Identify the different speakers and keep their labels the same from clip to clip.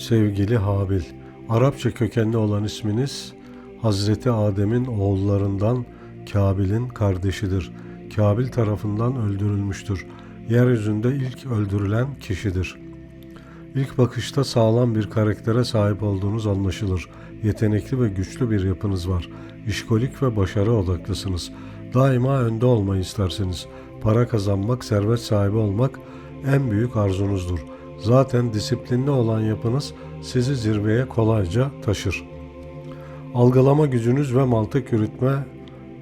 Speaker 1: Sevgili Habil, Arapça kökenli olan isminiz Hazreti Adem'in oğullarından Kabil'in kardeşidir. Kabil tarafından öldürülmüştür. Yeryüzünde ilk öldürülen kişidir. İlk bakışta sağlam bir karaktere sahip olduğunuz anlaşılır. Yetenekli ve güçlü bir yapınız var. İşkolik ve başarı odaklısınız. Daima önde olmayı istersiniz. Para kazanmak, servet sahibi olmak en büyük arzunuzdur. Zaten disiplinli olan yapınız sizi zirveye kolayca taşır. Algılama gücünüz ve mantık yürütme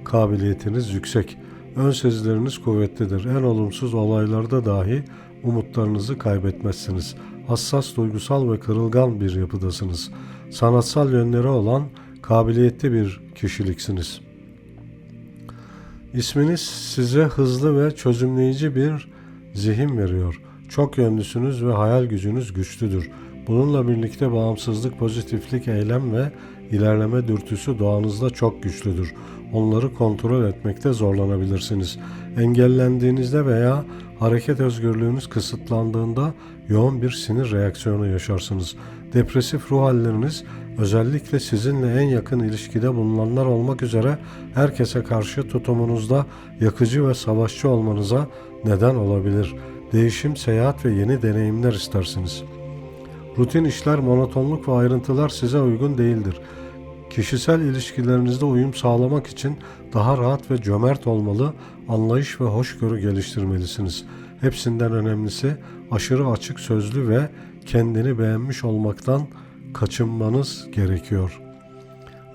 Speaker 1: kabiliyetiniz yüksek. Ön sezileriniz kuvvetlidir. En olumsuz olaylarda dahi umutlarınızı kaybetmezsiniz. Hassas, duygusal ve kırılgan bir yapıdasınız. Sanatsal yönleri olan kabiliyetli bir kişiliksiniz. İsminiz size hızlı ve çözümleyici bir zihin veriyor. Çok yönlüsünüz ve hayal gücünüz güçlüdür. Bununla birlikte bağımsızlık, pozitiflik, eylem ve ilerleme dürtüsü doğanızda çok güçlüdür. Onları kontrol etmekte zorlanabilirsiniz. Engellendiğinizde veya hareket özgürlüğünüz kısıtlandığında yoğun bir sinir reaksiyonu yaşarsınız. Depresif ruh halleriniz özellikle sizinle en yakın ilişkide bulunanlar olmak üzere herkese karşı tutumunuzda yakıcı ve savaşçı olmanıza neden olabilir. Değişim, seyahat ve yeni deneyimler istersiniz. Rutin işler, monotonluk ve ayrıntılar size uygun değildir. Kişisel ilişkilerinizde uyum sağlamak için daha rahat ve cömert olmalı, anlayış ve hoşgörü geliştirmelisiniz. Hepsinden önemlisi aşırı açık sözlü ve kendini beğenmiş olmaktan kaçınmanız gerekiyor.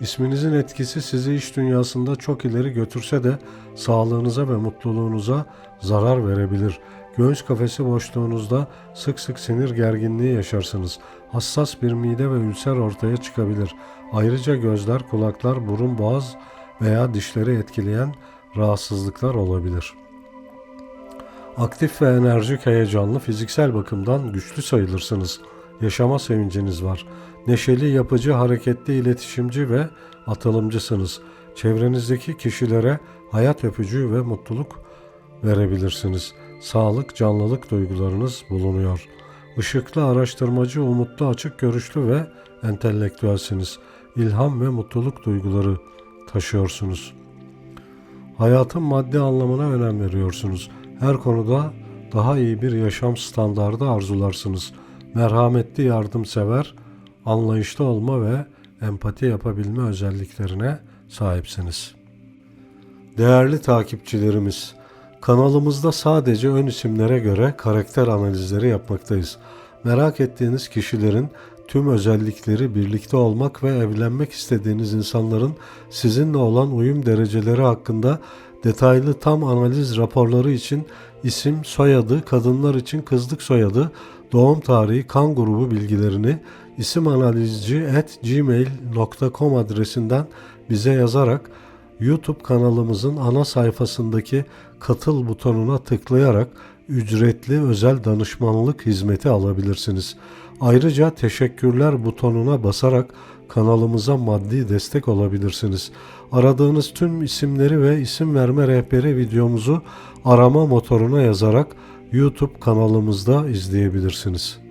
Speaker 1: İsminizin etkisi sizi iş dünyasında çok ileri götürse de sağlığınıza ve mutluluğunuza zarar verebilir. Göğüs kafesi boşluğunuzda sık sık sinir gerginliği yaşarsınız. Hassas bir mide ve ülser ortaya çıkabilir. Ayrıca gözler, kulaklar, burun, boğaz veya dişleri etkileyen rahatsızlıklar olabilir. Aktif ve enerjik, heyecanlı, fiziksel bakımdan güçlü sayılırsınız. Yaşama sevinciniz var. Neşeli, yapıcı, hareketli, iletişimci ve atılımcısınız. Çevrenizdeki kişilere hayat öpücüğü ve mutluluk verebilirsiniz. Sağlık, canlılık duygularınız bulunuyor. Işıklı, araştırmacı, umutlu, açık görüşlü ve entelektüelsiniz. İlham ve mutluluk duyguları taşıyorsunuz. Hayatın maddi anlamına önem veriyorsunuz. Her konuda daha iyi bir yaşam standardı arzularsınız. Merhametli, yardımsever, anlayışlı olma ve empati yapabilme özelliklerine sahipsiniz. Değerli takipçilerimiz, kanalımızda sadece ön isimlere göre karakter analizleri yapmaktayız. Merak ettiğiniz kişilerin tüm özellikleri, birlikte olmak ve evlenmek istediğiniz insanların sizinle olan uyum dereceleri hakkında detaylı tam analiz raporları için isim, soyadı, kadınlar için kızlık soyadı, doğum tarihi, kan grubu bilgilerini isimanalizci@gmail.com adresinden bize yazarak YouTube kanalımızın ana sayfasındaki katıl butonuna tıklayarak ücretli özel danışmanlık hizmeti alabilirsiniz. Ayrıca teşekkürler butonuna basarak kanalımıza maddi destek olabilirsiniz. Aradığınız tüm isimleri ve isim verme rehberi videomuzu arama motoruna yazarak YouTube kanalımızda izleyebilirsiniz.